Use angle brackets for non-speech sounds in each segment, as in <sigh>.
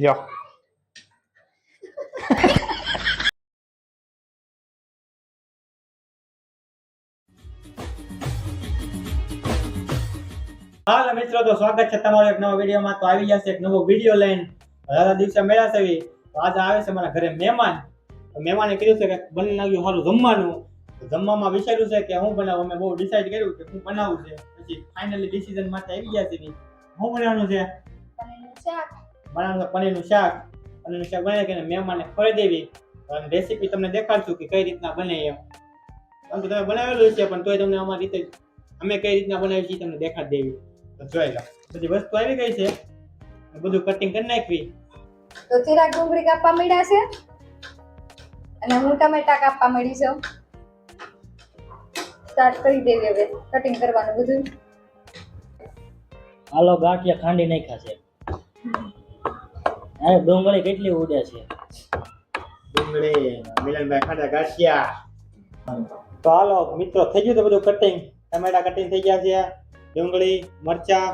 લ્યો હાલો મિત્રો તો સ્વાગત છે તમારો એક નવો વિડીયોમાં. તો આવી જશે એક નવો વીડિયો લઈને. રાજા દિવસે મેળા સેવી તો આજે આવે છે મારા ઘરે મહેમાન. તો મહેમાને કીધું છે કે બની લાગ્યું સારું જમવાનું. તો જમવામાં વિચાર્યું છે કે હું બનાવું. અમે બહુ ડિસાઈડ કર્યું કે હું બનાવું છે. પછી ફાઇનલી ડિસિઝન માટે આવી ગયા છે હું શું બનાવવાનું છે શાક. બનાવવાનું પનીરનું શાક. પનીરનું શાક બનાવી કે મહેમાનને ખવડાવી દેવી. અને રેસીપી તમને દેખાડશું કે કઈ રીતના બને એમ. કારણ કે તમે બનાવેલું છે પણ તોય તમને અમારી રીતે અમે કઈ રીતના બનાવી છીએ તમને દેખાડી દેવી. તો જોઈ લો. બધી વસ્તુ આવી ગઈ છે. બધું કટિંગ કરી નાખવી. તો ચીરા ડુંગળી કાપવા મળ્યા છે? અને હું ટમેટા કાપવા મળી છું સ્ટાર્ટ કરી દેવી હવે. કટિંગ કરવાનું બધું. હાલો ગાંઠિયા ખાંડી નાખ્યા છે. અરે ડુંગળી કેટલી ઉડે છે? ડુંગળી મિલનભાઈ ખાડા ગાંઠિયા. તો હાલો મિત્રો થઈ ગયું તો બધું કટિંગ ટમેટા કટિંગ થઈ ગયા છે ડુંગળી મરચા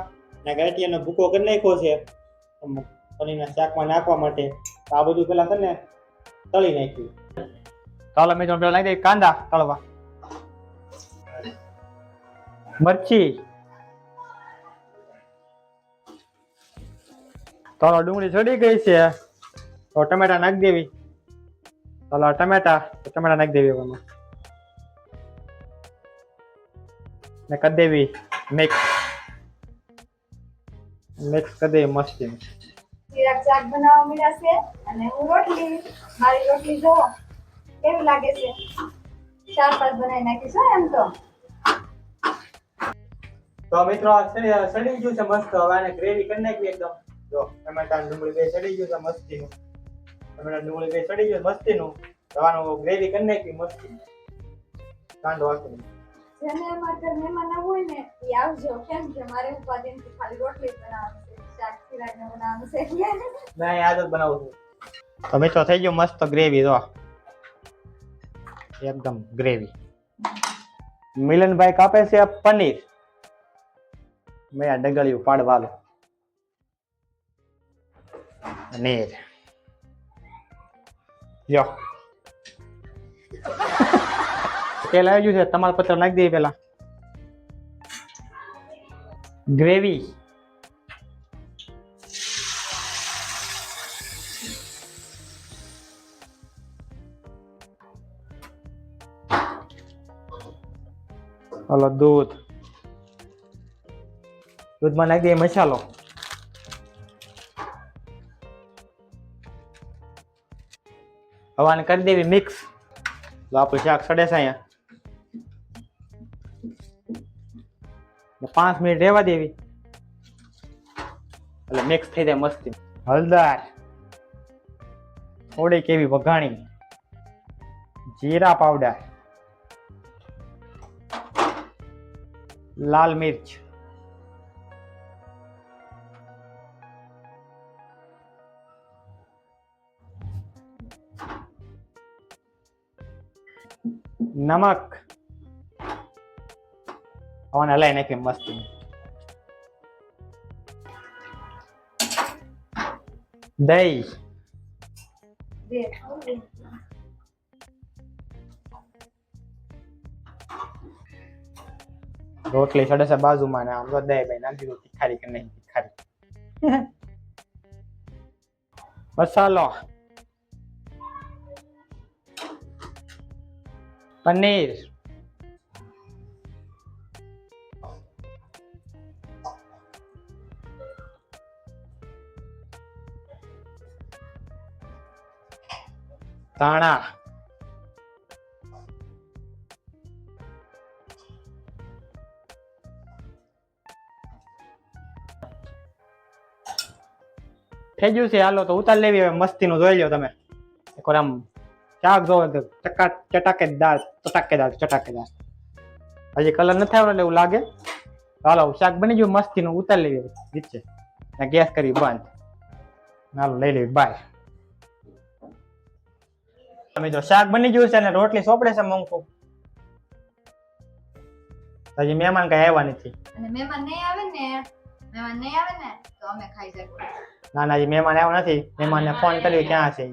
ને ગાંઠિયાનો ભૂકો કરી નાખ્યો છે પનીરના શાકમાં નાખવા માટે. તો આ બધું પેલા છે ને તળી નાખ્યું. ચાલો મિત્રો પેલા નાખી દઈએ કાંદા તળવા. મરચી. ચાલો ડુંગળી ચડી ગઈ છે. તો ટમેટા નાખી દેવી. ચાલો ટમેટા ટમેટા નાખી દેવી એમાં ને કરી દેવી મિક્સ. મિક્સ કરી દેવી મસ્તી. શાક બનાવવા મળ્યા છે અને હું રોટલી મારી રોટલી જોવો કેવી લાગે છે? ચાર પાંચ બનાવી નાખીશ એમ તો. તો મિત્રો આ સડી સડી ગયું છે મસ્ત. હવે આને ગ્રેવી કરી નાખવી એકદમ. જો ટમેટા ડુંગળી બે ચડી ગયું છે મસ્તીનું. ટમેટા ડુંગળી બે ચડી ગયું મસ્તીનું. આનું ગ્રેવી કરી નાખી મસ્તી. કાંડો આપી જેને અમારા ઘર મહેમાન હોય ને એ આવજો કેમ કે મારે ઉપાધિનથી ખાલી રોટલી જ છે શાક ચીરાક બનાવવાનું છે. એટલે <laughs> ના એ આદત બનાવું છું. તો થઈ ગયો મસ્ત ગ્રેવી જો. એકદમ ગ્રેવી મિલનભાઈ કાપે છે પનીર. મેં આ ડગળિયું પાડવાનું પનીર યો તેલ આવી ગયું છે, તમારા પત્ર નાખી દઈએ પેલા. ગ્રેવી હલો, દૂધ. દૂધમાં નાખી દઈએ મસાલો. હવે આને કરી દેવી મિક્સ તો આપણું શાક સડે છે અહીંયા. પાંચ મિનિટ રહેવા દેવી. એટલે મિક્સ થઈ જાય મસ્તી. હળદર. થોડી કેવી વઘાણી. જીરા પાવડર. લાલ મિર્ચ. નમક. હવે હલાઈ નાખી મસ્તી. દહીં. રોટલી ચડે છે બાજુમાં ને આમ તો દહીં ભાઈ નાખી દીધું તીખારી કે નહીં તીખારી <laughs> મસાલો. પનીર ધાણા થઈ ગયું છે હાલો તો ઉતાર લેવી હવે મસ્તીનું જોઈ લો તમે એકવાર આમ શાક જોવો તો ચકા ચટાકેદાર ચટાકેદાર ચટાકેદાર હજી કલર નથી આવ્યો એટલે એવું લાગે. હાલો શાક બની ગયું મસ્તીનું ઉતાર લેવી નીચે. ને ગેસ કરી બંધ. હાલો લઈ લેવી બાય તમે જો શાક બની ગયું છે અને રોટલી સોપડે છે મંકુ હજી મહેમાન કઈ આવ્યા નથી. અને મહેમાન નહીં આવે ને મહેમાન નહીં આવે ને તો અમે ખાઈ શકીએ ના ના હજી મહેમાન આવ્યો નથી. મહેમાનને ફોન કર્યો ક્યાં છે?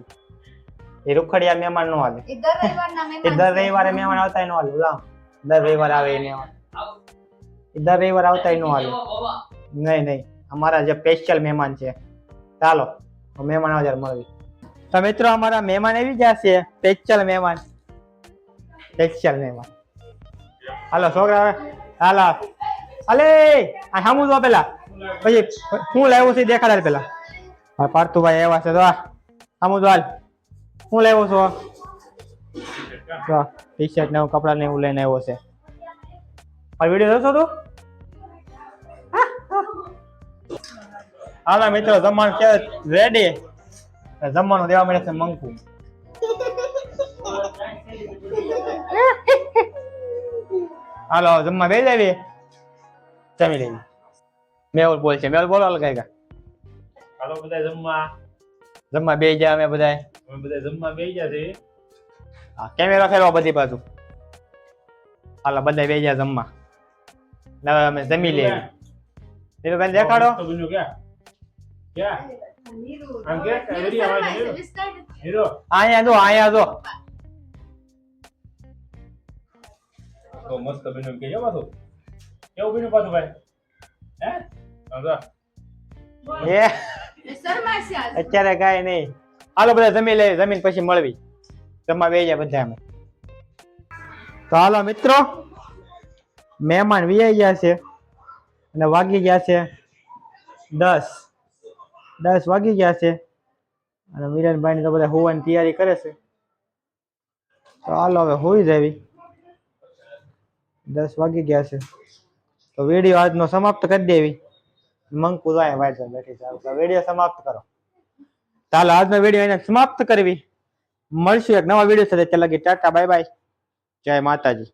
એ રૂખડિયા મહેમાન નો હાલે. એ દર રવિવારના મહેમાન દર રવિવારે મહેમાન આવતા નો હાલે. બોલા દર રવિવારે આવે એને એ દર રવિવારે આવતા એનો હાલે. નહીં નહીં. અમારા જે સ્પેશિયલ મહેમાન છે. ચાલો મહેમાન આવજાર મળવી. તો મિત્રો અમારા મહેમાન આવી ગયા છે. સ્પેશિયલ મહેમાન. સ્પેશિયલ મહેમાન. હાલો છોકરા હાલા. અલે આ સામું જો પેલા. પછી હું લાવ્યો છે દેખાડ હાલ પેલા પાર્થુભાઈ આવ્યા છે તો સામું જો હાલ. હું લેવો છો ટી શર્ટ ને કપડા ને એવું લઈને આવ્યો છે. આ વીડિયો જોશો તું? હાલો મિત્રો જમવાનું કે રેડી જમવાનું દેવા મળે છે મંકુ હાલો જમવા બે જાવી? જમી લેવી મેહુલ બોલ છે મેહુલ બોલો કઈ હાલો બધા જમવા. જમવા બે જાય અમે બધા અમે બધા જમવા બેસી ગયા છે. હા કેમેરા ફેરવા બધી બાજુ. હાલો બધા બે ગયા જમવા. ને હવે અમે જમી લેવી નીરુબેન દેખાડો. અહીંયા જો અહીંયા જો. તો મસ્ત બન્યું કે કેવું પાછું. કેવું બન્યું પાછું ભાઈ? હે? એ. અત્યારે કઈ નહીં. હાલો બધા, જમી લે, જમીન પછી મળવી. જમવા બે જાય બધા અમે. તો હાલો મિત્રો, મહેમાન વીઆઈ ગયા છે અને વાગી ગયા છે દસ. દસ વાગી ગયા છે અને મિરનભાઈ તો બધા હોવાની તૈયારી કરે છે. તો હાલો હવે હોઈ જવી. દસ વાગી ગયા છે. તો વીડિયો આજનો સમાપ્ત કરી દેવી. મંકુ જાય વાઇટ બેઠી છે. વીડિયો સમાપ્ત કરો. ચાલો આજનો વીડિયો એને સમાપ્ત કરવી. મળશું એક નવા વીડિયો સાથે. ત્યાં લગી ટાટા બાય બાય જય માતાજી.